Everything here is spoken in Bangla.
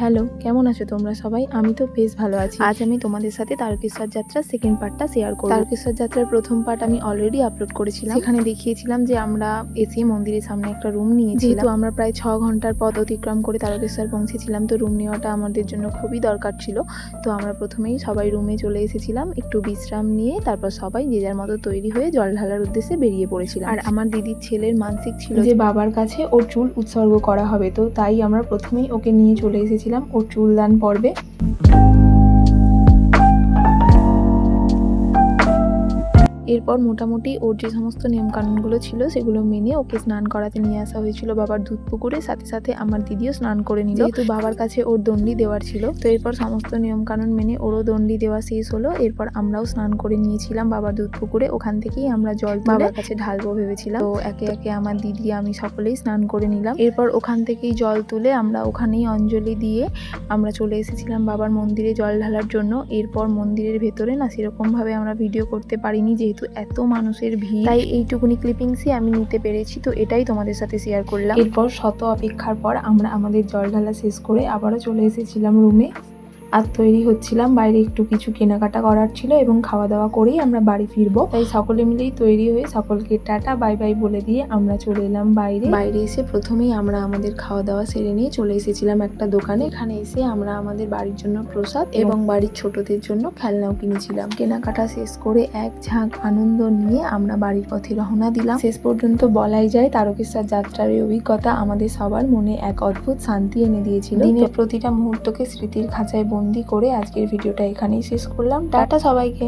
হ্যালো কেমন আছো তোমরা সবাই? আমি তো বেশ ভালো আছি। আজ আমি তোমাদের সাথে তারকেশ্বর যাত্রার সেকেন্ড পার্টটা শেয়ার করব। তারকেশ্বর যাত্রার প্রথম পার্ট আমি অলরেডি আপলোড করেছিলাম। সেখানে দেখিয়েছিলাম যে আমরা এসে মন্দিরের সামনে একটা রুম নিয়েছি যেহেতু আমরা প্রায় ছ ঘণ্টার পথ অতিক্রম করে তারকেশ্বর পৌঁছেছিলাম, তো রুম নেওয়াটা আমাদের জন্য খুবই দরকার ছিল। তো আমরা প্রথমেই সবাই রুমে চলে এসেছিলাম, একটু বিশ্রাম নিয়ে তারপর সবাই যে যার মতো তৈরি হয়ে জল ঢালার উদ্দেশ্যে বেরিয়ে পড়েছিলাম। আর আমার দিদির ছেলের মানসিক ছিল যে বাবার কাছে ওর চুল উৎসর্গ করা হবে, তো তাই আমরা প্রথমেই ওকে নিয়ে চলে এসেছিলাম ওর চুলদান পর্বে। এরপর মোটামুটি ওর যে সমস্ত নিয়মকানুনগুলো ছিল সেগুলো মেনে ওকে স্নান করাতে নিয়ে আসা হয়েছিল বাবার দুধ পুকুরে। সাথে সাথে আমার দিদিও স্নান করে নিল। যেহেতু বাবার কাছে ওর দণ্ডি দেওয়ার ছিল তো এরপর সমস্ত নিয়মকানুন মেনে ওরও দণ্ডি দেওয়া শেষ হলো। এরপর আমরাও স্নান করে নিয়েছিলাম বাবার দুধ পুকুরে। ওখান থেকেই আমরা জল বাবার কাছে ঢালবো ভেবেছিলাম। তো একে একে আমার দিদি আমি সকলেই স্নান করে নিলাম। এরপর ওখান থেকেই জল তুলে আমরা ওখানেই অঞ্জলি দিয়ে আমরা চলে এসেছিলাম বাবার মন্দিরে জল ঢালার জন্য। এরপর মন্দিরের ভেতরে না সেরকমভাবে আমরা ভিডিও করতে পারিনি যেহেতু এত মানুষের ভিড় তাই এইটুকুনি ক্লিপিংসই আমি নিতে পেরেছি। তো এটাই তোমাদের সাথে শেয়ার করলাম। এরপর শত অপেক্ষার পর আমরা আমাদের জল ঢালা শেষ করে আবারও চলে এসেছিলাম রুমে আর তৈরি হচ্ছিলাম। বাইরে একটু কিছু কেনাকাটা করার ছিল এবং খাওয়া দাওয়া করেই আমরা বাড়ি ফিরবো। তাই সকলে মিলেই তৈরি হয়ে সকলকে টাটা, বাই বাই বলে দিয়ে আমরা চলে এলাম বাইরে। বাইরে এসে প্রথমেই আমরা আমাদের খাওয়া দাওয়া সেরে নিয়ে চলে এসেছিলাম একটা দোকানে। এখানে এসে আমরা আমাদের বাড়ির জন্য প্রসাদ এবং বাড়ির ছোটদের জন্য খেলনাও কিনেছিলাম। কেনাকাটা শেষ করে এক ঝাঁক আনন্দ নিয়ে আমরা বাড়ির পথে রওনা দিলাম। শেষ পর্যন্ত বলাই যায় তারকেশ্বর যাত্রার এই অভিজ্ঞতা আমাদের সবার মনে এক অদ্ভুত শান্তি এনে দিয়েছিল। দিনের প্রতিটা মুহূর্তকে স্মৃতির খাঁচায় বন্দি করে আজকের ভিডিওটা এখানেই শেষ করলাম। টাটা সবাইকে।